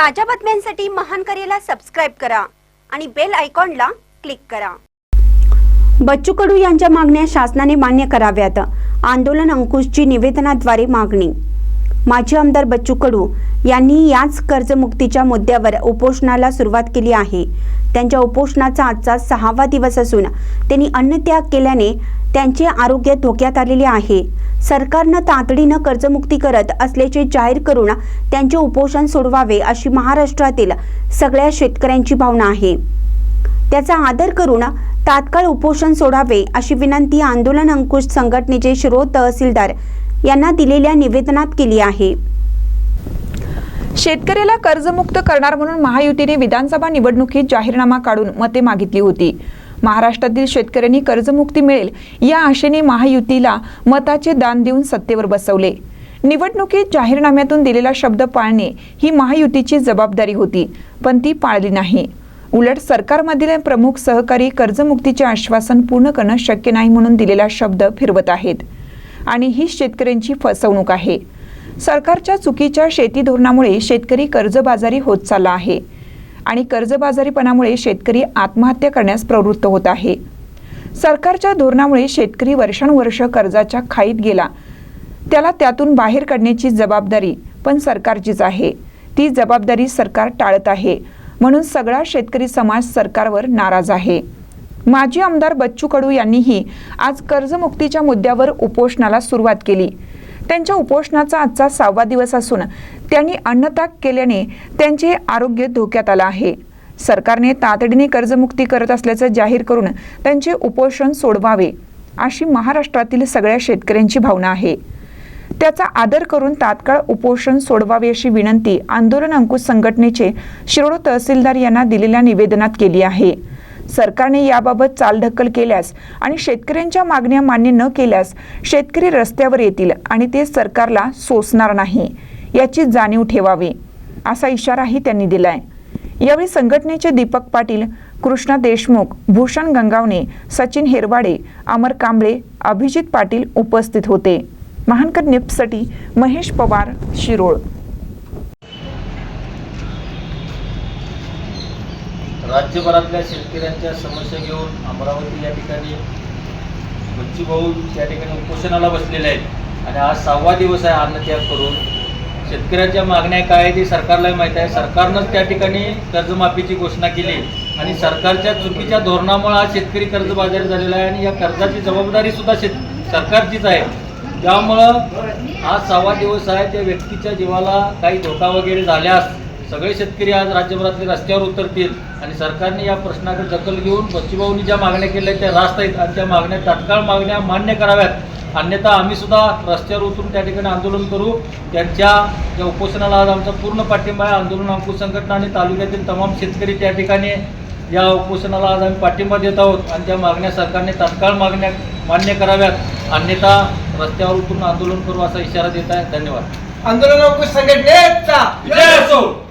ताज्या बातम्यांसाठी महान करेला सबस्क्राईब करा आणि बेल आयकॉनला क्लिक करा. बच्चू कडू यांच्या मागण्या शासनाने मान्य कराव्यात. आंदोलन अंकुशची निवेदनाद्वारे मागणी. माजी आमदार बच्चू कडू यांनी याच कर्जमुक्तीच्या मुद्द्यावर उपोषणाला सुरुवात केली आहे. त्यांच्या उपोषणाचा आजचा सहावा दिवस असून त्यांनी अन्नत्याग केल्याने त्यांचे आरोग्य धोक्यात आलेले आहे. सरकारनं तातडीनं कर्जमुक्ती करत असल्याचे जाहीर करून त्यांचे उपोषण सोडवावे अशी महाराष्ट्रातील सगळ्या शेतकऱ्यांची भावना आहे. त्याचा आदर करून तात्काळ उपोषण सोडावे अशी विनंती आंदोलन अंकुश संघटनेचे शिरो तहसीलदार यांना दिलेल्या निवेदनात केली आहे. शेतकऱ्याला कर्जमुक्त करणार म्हणून महायुतीने विधानसभा निवडणुकीत जाहीरनामा काढून मते मागितली होती. महाराष्ट्रातील शेतकऱ्यांनी कर्जमुक्ती मिळेल या आशेने महायुतीला मताचे दान देऊन सत्तेवर बसवले. निवडणुकीत जाहीरनाम्यातून दिलेला शब्द पाळणे ही महायुतीची जबाबदारी होती पण ती पाळली नाही. उलट सरकारमधील प्रमुख सहकारी कर्जमुक्तीचे आश्वासन पूर्ण करणं शक्य नाही म्हणून दिलेला शब्द फिरवत आहेत. आणि ही शेतकऱ्यांची फसवणूक आहे. सरकारच्या चुकीच्या शेती धोरणामुळे शेतकरी कर्जबाजारी होत चालला आहे आणि कर्जबाजारीपणामुळे शेतकरी आत्महत्या करण्यास प्रवृत्त होत आहे. सरकारच्या धोरणामुळे शेतकरी वर्षानुवर्ष कर्जाच्या खाईत गेला. त्याला त्यातून बाहेर काढण्याची जबाबदारी पण सरकारचीच आहे. ती जबाबदारी सरकार टाळत आहे. म्हणून सगळा शेतकरी समाज सरकारवर नाराज आहे. माजी आमदार बच्चू कडू यांनीही आज कर्जमुक्तीच्या मुद्द्यावर उपोषणाला सुरुवात केली. त्यांच्या उपोषणाचा आजचा सहावा दिवस असून त्यांनी अन्नत्याग केल्याने त्यांचे आरोग्य धोक्यात आलं आहे. सरकारने तातडीने कर्जमुक्ती करत असल्याचं जाहीर करून त्यांचे उपोषण सोडवावे अशी महाराष्ट्रातील सगळ्या शेतकऱ्यांची भावना आहे. त्याचा आदर करून तात्काळ उपोषण सोडवावे अशी विनंती आंदोलन अंकुश संघटनेचे शिरोळ तहसीलदार यांना दिलेल्या निवेदनात केली आहे. सरकारने याबाबत चालढकल केल्यास आणि शेतकऱ्यांच्या मागण्या मान्य न केल्यास शेतकरी रस्त्यावर येतील आणि ते सरकारला सोसणार नाही याची जाणीव ठेवावी असा इशाराही त्यांनी दिलाय. यावेळी संघटनेचे दीपक पाटील कृष्णा देशमुख भूषण गंगावणे सचिन हेरवाडे अमर कांबळे अभिजित पाटील उपस्थित होते. महानकर निप्ससाठी महेश पवार शिरोळ. राज्यभरातल्या शेतकऱ्यांच्या समस्या घेऊन अमरावती या ठिकाणी बच्चू भाऊ त्या ठिकाणी उपोषणाला बसलेले आहेत. आणि आज सहावा दिवस आहे अन्नत्याग करून. शेतकऱ्यांच्या मागण्या काय आहे ते सरकारलाही माहीत आहे. सरकारनंच त्या ठिकाणी कर्जमाफीची घोषणा केली. आणि सरकारच्या चुकीच्या धोरणामुळे आज शेतकरी कर्जबाजारी झालेला आहे आणि या कर्जाची जबाबदारी सुद्धा शेत सरकारचीच आहे. त्यामुळं आज सहावा दिवस आहे. त्या व्यक्तीच्या जीवाला काही धोका वगैरे झाल्यास सगळे शेतकरी आज राज्यभरातले रस्त्यावर उतरतील आणि सरकारने या प्रश्नाकडे दखल घेऊन बच्चूभाऊंनी ज्या मागण्या केल्या त्या रास्त आहेत आणि त्या मागण्या तात्काळ मागण्या मान्य कराव्यात. अन्यथा आम्ही सुद्धा रस्त्यावर उतरून त्या ठिकाणी आंदोलन करू. त्यांच्या या उपोषणाला आज आमचा पूर्ण पाठिंबा आहे आंदोलन अंकुश संघटना आणि तालुक्यातील तमाम शेतकरी त्या ठिकाणी या उपोषणाला आज आम्ही पाठिंबा देत आहोत आणि त्या मागण्या सरकारने तात्काळ मागण्या मान्य कराव्यात. अन्यथा रस्त्यावर उतरून आंदोलन करू असा इशारा देत आहे. धन्यवाद. आंदोलन संघटनेचा. जय असो.